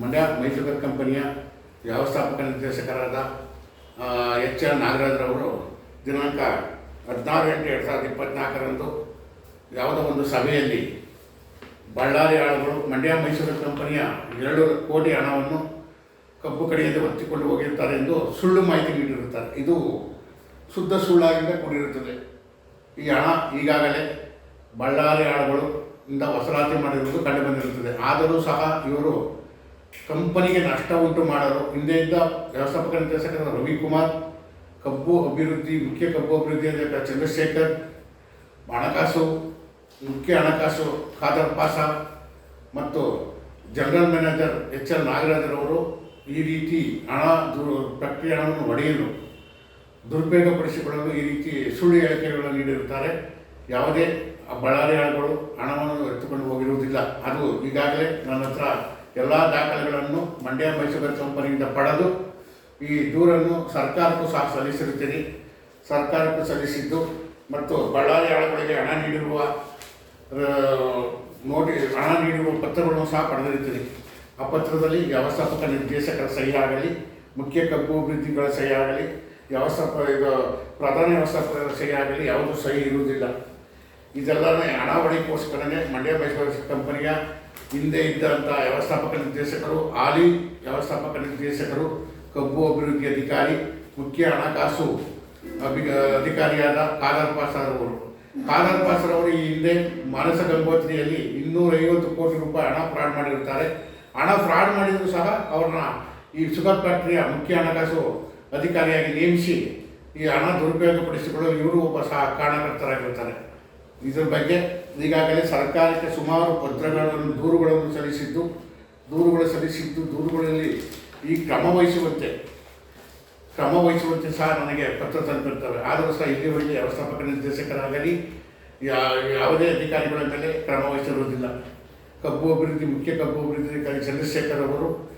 ಮಂಡ್ಯ ಮೈಸೂರು ಕಂಪನಿಯ ವ್ಯವಸ್ಥಾಪಕ ನಿರ್ದೇಶಕರಾದ ಎಚ್ ಎಲ್ ನಾಗರಾಜ್ರವರು ದಿನಾಂಕ ಹದಿನಾರು ಎಂಟು ಎರಡು ಸಾವಿರದ ಇಪ್ಪತ್ತ್ನಾಲ್ಕರಂದು ಯಾವುದೋ ಒಂದು ಸಭೆಯಲ್ಲಿ ಬಳ್ಳಾರಿ ಆಳುಗಳು, ಮಂಡ್ಯ ಮೈಸೂರು ಕಂಪನಿಯ ಎರಡು ಕೋಟಿ ಹಣವನ್ನು ಕಬ್ಬು ಕಡೆಯಲ್ಲಿ ಒತ್ತಿಕೊಂಡು ಹೋಗಿರ್ತಾರೆ ಎಂದು ಸುಳ್ಳು ಮಾಹಿತಿ ನೀಡಿರುತ್ತಾರೆ. ಇದು ಶುದ್ಧ ಸುಳ್ಳಾಗಿಂದ ಕೂಡಿರುತ್ತದೆ. ಈ ಹಣ ಈಗಾಗಲೇ ಬಳ್ಳಾರಿ ಆಳುಗಳು ಇಂದ ವಸರಾತಿ ಮಾಡಿರುವುದು ಕಂಡುಬಂದಿರುತ್ತದೆ ಆದರೂ ಸಹ ಇವರು ಕಂಪನಿಗೆ ನಷ್ಟ ಉಂಟು ಮಾಡಲು ಹಿಂದೆಯಿಂದ ವ್ಯವಸ್ಥಾಪಕ ನಿರ್ದೇಶಕ ರವಿಕುಮಾರ್, ಕಬ್ಬು ಅಭಿವೃದ್ಧಿ, ಮುಖ್ಯ ಕಬ್ಬು ಅಭಿವೃದ್ಧಿ ಅಧ್ಯಕ್ಷ ಚಂದ್ರಶೇಖರ್, ಹಣಕಾಸು, ಮುಖ್ಯ ಹಣಕಾಸು ಖಾದರ್ ಪಾಸ ಮತ್ತು ಜನರಲ್ ಮ್ಯಾನೇಜರ್ ಎಚ್ ಎಲ್ ನಾಗರಾಜರವರು ಈ ರೀತಿ ಹಣ ದುರ್, ಪ್ರಕ್ರಿಯೆ ಹಣವನ್ನು ಒಡೆಯಲು ದುರುಪಯೋಗಪಡಿಸಿಕೊಳ್ಳಲು ಈ ರೀತಿ ಸುಳ್ಳು ಹೇಳಿಕೆಗಳನ್ನು ನೀಡಿರುತ್ತಾರೆ. ಯಾವುದೇ ಬಳ್ಳಾರಿ ಆಳುಗಳು ಹಣವನ್ನು ಎತ್ತುಕೊಂಡು ಹೋಗಿರುವುದಿಲ್ಲ. ಅದು ಈಗಾಗಲೇ ನನ್ನ ಹತ್ರ ಎಲ್ಲ ದಾಖಲೆಗಳನ್ನು ಮಂಡ್ಯ ಮೈಸೂರು ಕಂಪನಿಯಿಂದ ಪಡೆದು ಈ ದೂರನ್ನು ಸರ್ಕಾರಕ್ಕೂ ಸಹ ಸಲ್ಲಿಸಿರುತ್ತೀನಿ. ಸರ್ಕಾರಕ್ಕೂ ಸಲ್ಲಿಸಿದ್ದು ಮತ್ತು ಬಳ್ಳಾರಿ ಆಳುಗಳಿಗೆ ಹಣ ನೀಡಿರುವ ನೋಟಿ ಹಣ ನೀಡಿರುವ ಪತ್ರಗಳನ್ನು ಸಹ ಪಡೆದಿರುತ್ತೀನಿ. ಆ ಪತ್ರದಲ್ಲಿ ವ್ಯವಸ್ಥಾಪಕ ನಿರ್ದೇಶಕರ ಸಹಿ ಆಗಲಿ ಮುಖ್ಯ ಕಬ್ಬು ಅಭಿವೃದ್ಧಿಗಳ ಸಹಿ ಆಗಲಿ ವ್ಯವಸ್ಥಾಪ, ಇದು ಪ್ರಧಾನ ವ್ಯವಸ್ಥಾಪಕರ ಸಹಿ ಆಗಲಿ ಯಾವುದೂ ಸಹಿ ಇರುವುದಿಲ್ಲ. ಇದೆಲ್ಲನೇ ಹಣ ಮಂಡ್ಯ ಮೈಸೂರು ಕಂಪನಿಯ ಹಿಂದೆ ಇದ್ದಂಥ ವ್ಯವಸ್ಥಾಪಕ ನಿರ್ದೇಶಕರು, ಹಾಲಿ ವ್ಯವಸ್ಥಾಪಕ ನಿರ್ದೇಶಕರು, ಕಬ್ಬು ಅಭಿವೃದ್ಧಿ ಅಧಿಕಾರಿ, ಮುಖ್ಯ ಹಣಕಾಸು ಅಭಿ, ಅಧಿಕಾರಿಯಾದ ಕಾದರ್ ಪಾಸರ್ ಅವರು. ಕಾದರ್ ಪಾಸರ್ ಅವರು ಈ ಹಿಂದೆ ಮಾನಸ ಗಂಗೋತ್ರಿಯಲ್ಲಿ ಇನ್ನೂರೈವತ್ತು ಕೋಟಿ ರೂಪಾಯಿ ಹಣ ಫ್ರಾಡ್ ಮಾಡಿರುತ್ತಾರೆ ಹಣ ಫ್ರಾಡ್ ಮಾಡಿದರೂ ಸಹ ಅವ್ರನ್ನ ಈ ಶುಗರ್ ಫ್ಯಾಕ್ಟ್ರಿಯ ಮುಖ್ಯ ಹಣಕಾಸು ಅಧಿಕಾರಿಯಾಗಿ ನೇಮಿಸಿ ಈ ಹಣ ದುರುಪಯೋಗಪಡಿಸಿಕೊಳ್ಳಲು ಇವರು ಒಬ್ಬ ಸಹ ಕಾರಣಕರ್ತರಾಗಿರ್ತಾರೆ. ಇದ್ರ ಬಗ್ಗೆ ಈಗಾಗಲೇ ಸರ್ಕಾರಕ್ಕೆ ಸುಮಾರು ಪತ್ರಗಳನ್ನು, ದೂರುಗಳನ್ನು ಸಲ್ಲಿಸಿದ್ದು, ದೂರುಗಳು ಸಲ್ಲಿಸಿದ್ದು ದೂರುಗಳಲ್ಲಿ ಈ ಕ್ರಮ ವಹಿಸುವಂತೆ ಕ್ರಮ ವಹಿಸುವಂತೆ ಸಹ ನನಗೆ ಪತ್ರ ತಂದಿರ್ತವೆ ಆದರೂ ಸಹ ಇಲ್ಲಿವರೆಗೆ ವ್ಯವಸ್ಥಾಪಕ ನಿರ್ದೇಶಕರಾಗಲಿ, ಯಾ- ಯಾವುದೇ ಅಧಿಕಾರಿಗಳ ಮೇಲೆ ಕ್ರಮ ವಹಿಸಿರುವುದಿಲ್ಲ. ಕಬ್ಬು ಅಭಿವೃದ್ಧಿ, ಮುಖ್ಯ ಕಬ್ಬು ಅಭಿವೃದ್ಧಿ ಅಧಿಕಾರಿ ಚಂದ್ರಶೇಖರ್ ಅವರು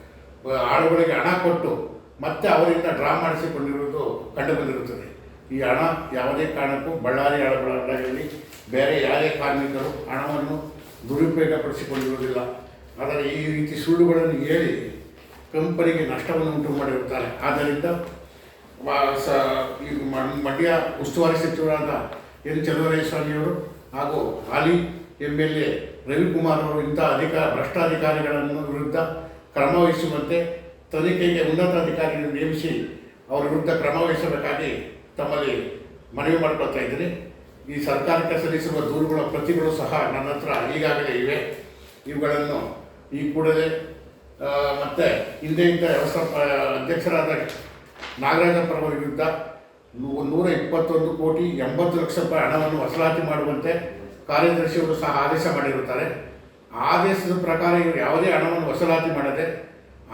ಆಳುಗಳಿಗೆ ಹಣ ಕೊಟ್ಟು ಮತ್ತೆ ಅವರಿಂದ ಡ್ರಾ ಮಾಡಿಸಿಕೊಂಡಿರುವುದು ಕಂಡುಬಂದಿರುತ್ತದೆ. ಈ ಹಣ ಯಾವುದೇ ಕಾರಣಕ್ಕೂ ಬಳ್ಳಾರಿ ಆಳುಗಳಾಗಲಿ ಬೇರೆ ಯಾವುದೇ ಕಾರ್ಮಿಕರು ಹಣವನ್ನು ದುರುಪಯೋಗಪಡಿಸಿಕೊಂಡಿರುವುದಿಲ್ಲ. ಆದರೆ ಈ ರೀತಿ ಸುಳ್ಳುಗಳನ್ನು ಹೇಳಿ ಕಂಪನಿಗೆ ನಷ್ಟವನ್ನು ಉಂಟು ಮಾಡಿರುತ್ತಾರೆ. ಆದ್ದರಿಂದ ಸ, ಈ ಮಂಡ್ಯ ಉಸ್ತುವಾರಿ ಸಚಿವರಾದ ಎನ್. ಚಲುವರಾಯಸ್ವಾಮಿಯವರು ಹಾಗೂ ಹಾಲಿ ಎಂ ಎಲ್ ಎ ರವಿಕುಮಾರ್ ಅವರು ಇಂಥ ಅಧಿಕಾರ ಭ್ರಷ್ಟಾಧಿಕಾರಿಗಳನ್ನು ವಿರುದ್ಧ ಕ್ರಮ ವಹಿಸುವಂತೆ ತನಿಖೆಗೆ ಉನ್ನತ ಅಧಿಕಾರಿಗಳನ್ನು ನೇಮಿಸಿ ಅವರ ವಿರುದ್ಧ ಕ್ರಮ ವಹಿಸಬೇಕಾಗಿ ತಮ್ಮಲ್ಲಿ ಮನವಿ ಮಾಡಿಕೊಳ್ತಾ ಇದ್ದೀನಿ. ಈ ಸರ್ಕಾರಕ್ಕೆ ಸಲ್ಲಿಸಿರುವ ದೂರುಗಳ ಪ್ರತಿಗಳು ಸಹ ನನ್ನ ಹತ್ರ ಈಗಾಗಲೇ ಇವೆ. ಇವುಗಳನ್ನು ಈ ಕೂಡಲೇ ಮತ್ತು ಹಿಂದೆ ಇದ್ದ ವ್ಯವಸ್ಥಾಪ ಅಧ್ಯಕ್ಷರಾದ ನಾಗರಾಜಪ್ಪರ ವಿರುದ್ಧ ನೂ- ನೂರ ಇಪ್ಪತ್ತೊಂದು ಕೋಟಿ ಎಂಬತ್ತು ಲಕ್ಷ ರೂಪಾಯಿ ಹಣವನ್ನು ವಸೂಲಾತಿ ಮಾಡುವಂತೆ ಕಾರ್ಯದರ್ಶಿಯವರು ಸಹ ಆದೇಶ ಮಾಡಿರುತ್ತಾರೆ. ಆದೇಶದ ಪ್ರಕಾರ ಇವರು ಯಾವುದೇ ಹಣವನ್ನು ವಸೂಲಾತಿ ಮಾಡದೆ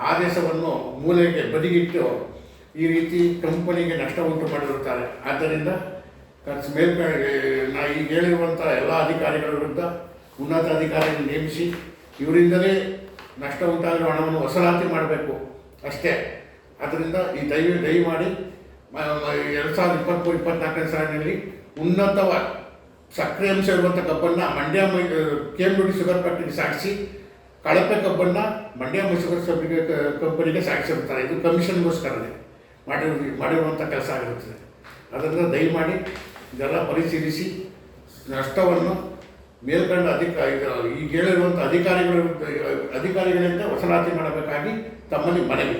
ಆದೇಶವನ್ನು ಮೂಲೆಗೆ ಬದಿಗಿಟ್ಟು ಈ ರೀತಿ ಕಂಪನಿಗೆ ನಷ್ಟ ಉಂಟು ಮಾಡಿರುತ್ತಾರೆ. ಆದ್ದರಿಂದ ಮೇಲ್ಕ ನಾ ಈಗ ಹೇಳಿರುವಂಥ ಎಲ್ಲ ಅಧಿಕಾರಿಗಳ ವಿರುದ್ಧ ಉನ್ನತ ಅಧಿಕಾರಿಯನ್ನು ನೇಮಿಸಿ ಇವರಿಂದಲೇ ನಷ್ಟ ಉಂಟಾಗಿರೋ ಹಣವನ್ನು ವಸೂಲಾತಿ ಮಾಡಬೇಕು ಅಷ್ಟೇ. ಅದರಿಂದ ಈ ದಯ, ದಯಮಾಡಿ ಮ- ಮ- ಎರಡು ಸಾವಿರದ ಇಪ್ಪತ್ತ್ಮೂರು ಇಪ್ಪತ್ನಾಲ್ಕನೇ ಸಾಲಿನಲ್ಲಿ ಉನ್ನತವ ಸಕ್ಕರೆ ಅಂಶ ಇರುವಂಥ ಕಬ್ಬನ್ನು ಮಂಡ್ಯ ಮೈ ಕೆಎಂಡಿ ಶುಗರ್ ಫ್ಯಾಕ್ಟ್ರಿಗೆ ಸಾಗಿಸಿ ಕಳಪೆ ಕಬ್ಬನ್ನು ಮಂಡ್ಯ ಮೈಸೂರು ಕಂಪನಿಗೆ ಸಾಗಿಸಿರುತ್ತಾರೆ. ಇದು ಕಮಿಷನ್ಗೋಸ್ಕರನೇ. ಮಾಡಿರೋ ಮಾಡಿರುವಂಥ ಕೆಲಸ ಆಗಿರುತ್ತದೆ. ಅದರಿಂದ ದಯಮಾಡಿ ಇದೆಲ್ಲ ಪರಿಶೀಲಿಸಿ, ನಷ್ಟವನ್ನು ಮೇಲ್ಕಂಡ ಅಧಿಕ ಈಗ ಹೇಳಿರುವಂಥ ಅಧಿಕಾರಿಗಳ ಅಧಿಕಾರಿಗಳಿಂದ ವಸೂಲಾತಿ ಮಾಡಬೇಕಾಗಿ ತಮ್ಮಲ್ಲಿ ಮನವಿ.